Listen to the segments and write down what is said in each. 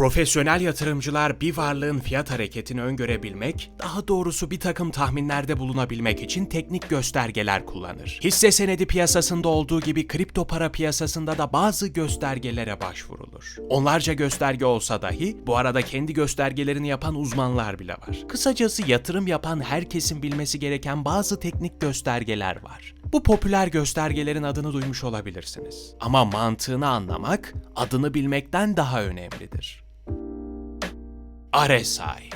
Profesyonel yatırımcılar bir varlığın fiyat hareketini öngörebilmek, daha doğrusu bir takım tahminlerde bulunabilmek için teknik göstergeler kullanır. Hisse senedi piyasasında olduğu gibi kripto para piyasasında da bazı göstergelere başvurulur. Onlarca gösterge olsa dahi bu arada kendi göstergelerini yapan uzmanlar bile var. Kısacası yatırım yapan herkesin bilmesi gereken bazı teknik göstergeler var. Bu popüler göstergelerin adını duymuş olabilirsiniz. Ama mantığını anlamak adını bilmekten daha önemlidir. RSI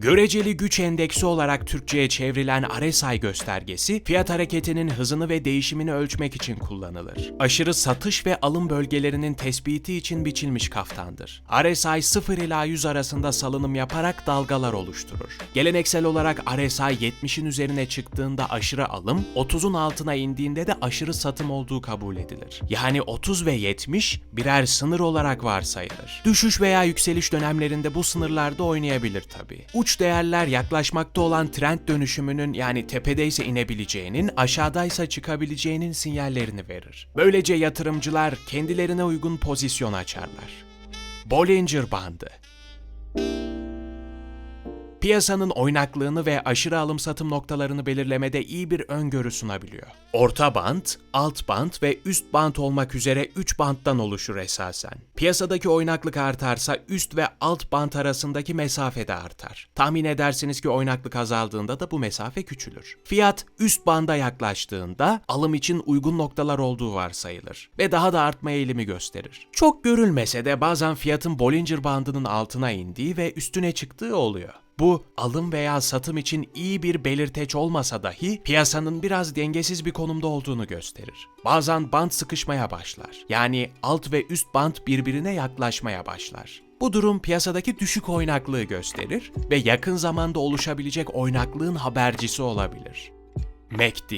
Göreceli güç endeksi olarak Türkçe'ye çevrilen RSI göstergesi, fiyat hareketinin hızını ve değişimini ölçmek için kullanılır. Aşırı satış ve alım bölgelerinin tespiti için biçilmiş kaftandır. RSI 0 ila 100 arasında salınım yaparak dalgalar oluşturur. Geleneksel olarak RSI 70'in üzerine çıktığında aşırı alım, 30'un altına indiğinde de aşırı satım olduğu kabul edilir. Yani 30 ve 70 birer sınır olarak varsayılır. Düşüş veya yükseliş dönemlerinde bu sınırlarda oynayabilir tabii. Uç değerler yaklaşmakta olan trend dönüşümünün yani tepedeyse inebileceğinin, aşağıdaysa çıkabileceğinin sinyallerini verir. Böylece yatırımcılar kendilerine uygun pozisyon açarlar. Bollinger Bandı piyasanın oynaklığını ve aşırı alım satım noktalarını belirlemede iyi bir öngörü sunabiliyor. Orta band, alt band ve üst band olmak üzere 3 bandtan oluşur esasen. Piyasadaki oynaklık artarsa üst ve alt band arasındaki mesafe de artar. Tahmin edersiniz ki oynaklık azaldığında da bu mesafe küçülür. Fiyat üst banda yaklaştığında alım için uygun noktalar olduğu varsayılır ve daha da artma eğilimi gösterir. Çok görülmese de bazen fiyatın Bollinger bandının altına indiği ve üstüne çıktığı oluyor. Bu alım veya satım için iyi bir belirteç olmasa dahi piyasanın biraz dengesiz bir konumda olduğunu gösterir. Bazen band sıkışmaya başlar. Yani alt ve üst band birbirine yaklaşmaya başlar. Bu durum piyasadaki düşük oynaklığı gösterir ve yakın zamanda oluşabilecek oynaklığın habercisi olabilir. MACD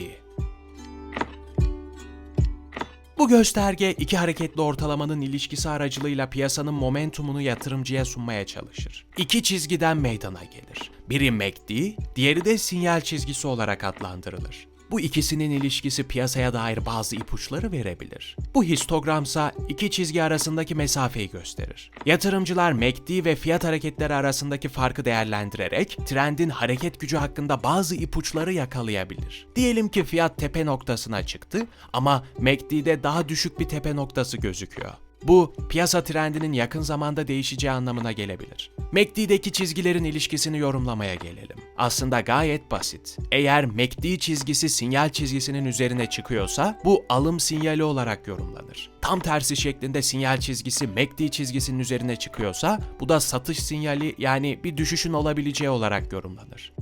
bu gösterge iki hareketli ortalamanın ilişkisi aracılığıyla piyasanın momentumunu yatırımcıya sunmaya çalışır. İki çizgiden meydana gelir. Biri MACD, diğeri de sinyal çizgisi olarak adlandırılır. Bu ikisinin ilişkisi piyasaya dair bazı ipuçları verebilir. Bu histogramsa iki çizgi arasındaki mesafeyi gösterir. Yatırımcılar MACD ve fiyat hareketleri arasındaki farkı değerlendirerek trendin hareket gücü hakkında bazı ipuçları yakalayabilir. Diyelim ki fiyat tepe noktasına çıktı ama MACD'de daha düşük bir tepe noktası gözüküyor. Bu, piyasa trendinin yakın zamanda değişeceği anlamına gelebilir. MACD'deki çizgilerin ilişkisini yorumlamaya gelelim. Aslında gayet basit. Eğer MACD çizgisi sinyal çizgisinin üzerine çıkıyorsa bu alım sinyali olarak yorumlanır. Tam tersi şeklinde sinyal çizgisi MACD çizgisinin üzerine çıkıyorsa bu da satış sinyali yani bir düşüşün olabileceği olarak yorumlanır.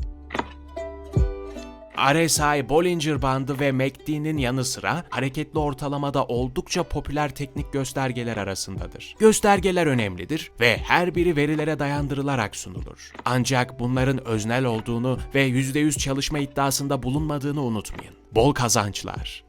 RSI, Bollinger Bandı ve MACD'nin yanı sıra hareketli ortalamada oldukça popüler teknik göstergeler arasındadır. Göstergeler önemlidir ve her biri verilere dayandırılarak sunulur. Ancak bunların öznel olduğunu ve %100 çalışma iddiasında bulunmadığını unutmayın. Bol kazançlar.